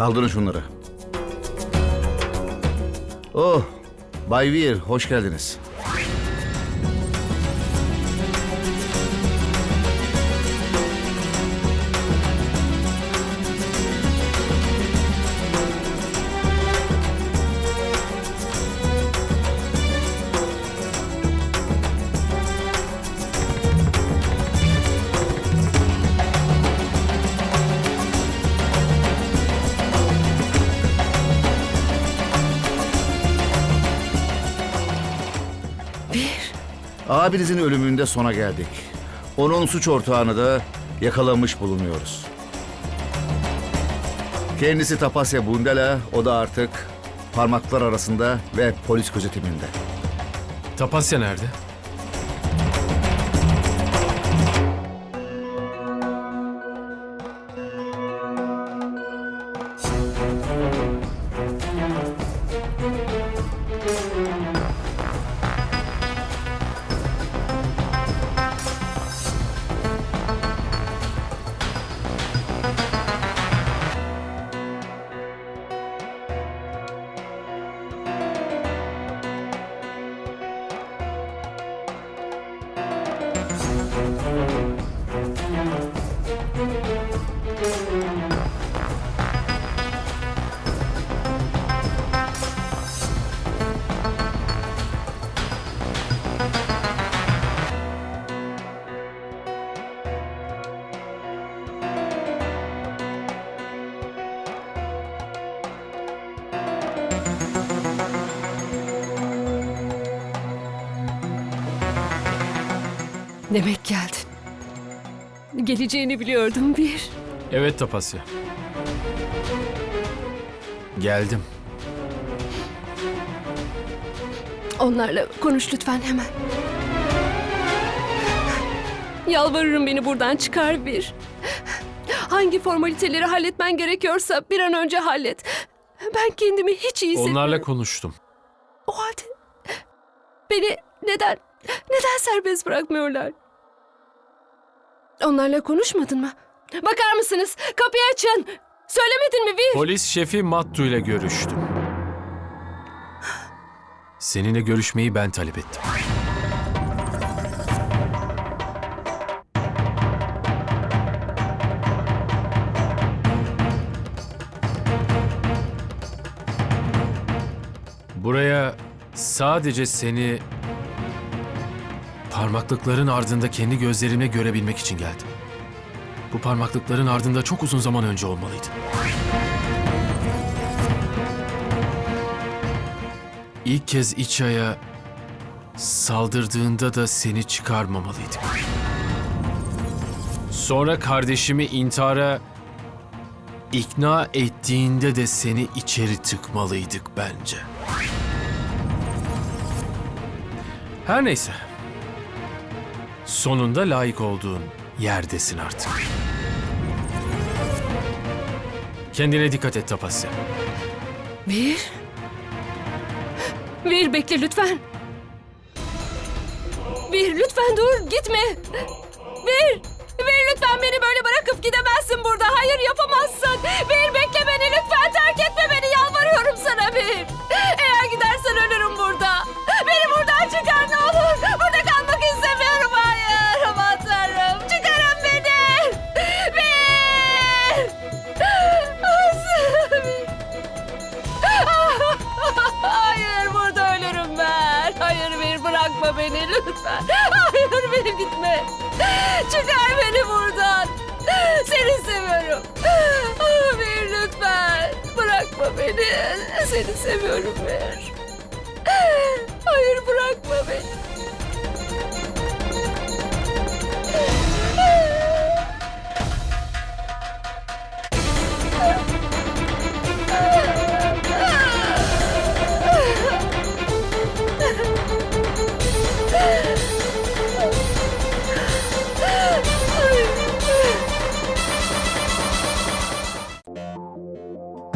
Kaldırın şunları. Oh, Bay Weir, hoş geldiniz. Bir. Abinizin ölümünde sona geldik. Onun suç ortağını da yakalamış bulunuyoruz. Kendisi Tapasya Bundela, o da artık parmaklar arasında ve polis gözetiminde. Tapasya nerede? Demek geldin. Geleceğini biliyordum bir. Evet Tapasya. Geldim. Onlarla konuş lütfen hemen. Yalvarırım beni buradan çıkar bir. Hangi formaliteleri halletmen gerekiyorsa bir an önce hallet. Ben kendimi hiç iyi hissetmiyorum. Onlarla konuştum. O halde beni neden, neden serbest bırakmıyorlar? Onlarla konuşmadın mı? Bakar mısınız? Kapıyı açın. Söylemedin mi bir? Polis şefi Mattu ile görüştüm. Seninle görüşmeyi ben talep ettim. Buraya sadece seni parmaklıkların ardında kendi gözlerimle görebilmek için geldim. Bu parmaklıkların ardında çok uzun zaman önce olmalıydı. İlk kez İça'ya saldırdığında da seni çıkarmamalıydık. Sonra kardeşimi intihara ikna ettiğinde de seni içeri tıkmalıydık bence. Her neyse. Sonunda layık olduğun yerdesin artık. Kendine dikkat et Tapasya. Bir. Bir bekle lütfen. Bir lütfen dur gitme. Bir. Bir lütfen beni böyle bırakıp gidemezsin burada. Hayır yapamazsın. Bir bekle beni lütfen terk etme beni yalvarıyorum sana bir. Beni lütfen. Hayır bir gitme. Çıkar beni buradan. Seni seviyorum. Bir lütfen. Bırakma beni. Seni seviyorum bir. Hayır bırakma beni.